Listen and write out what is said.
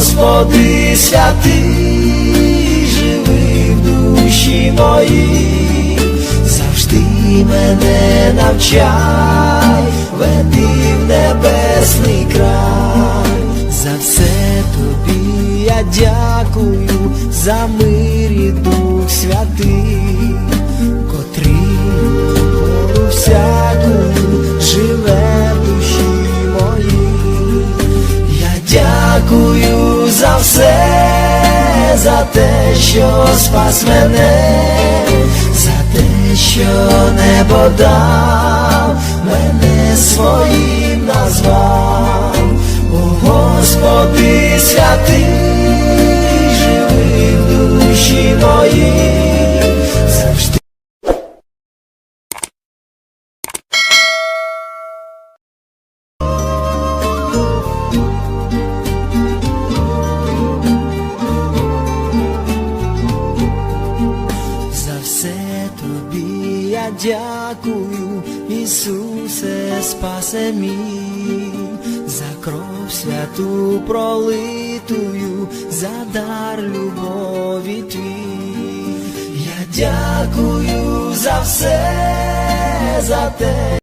Господи святий, живи в душі моїй, завжди мене навчай, веди в небесний край, за все тобі я дякую, за мир і Дух святий, котрий пору всякую живе душі моїй. Я дякую за те, що спас мене, за те, що небо дав, мене своїм назвав, О Господи святий, дякую, Ісусе, спасе мій, за кров святу пролитую, за дар любові твій. Я дякую за все, за те.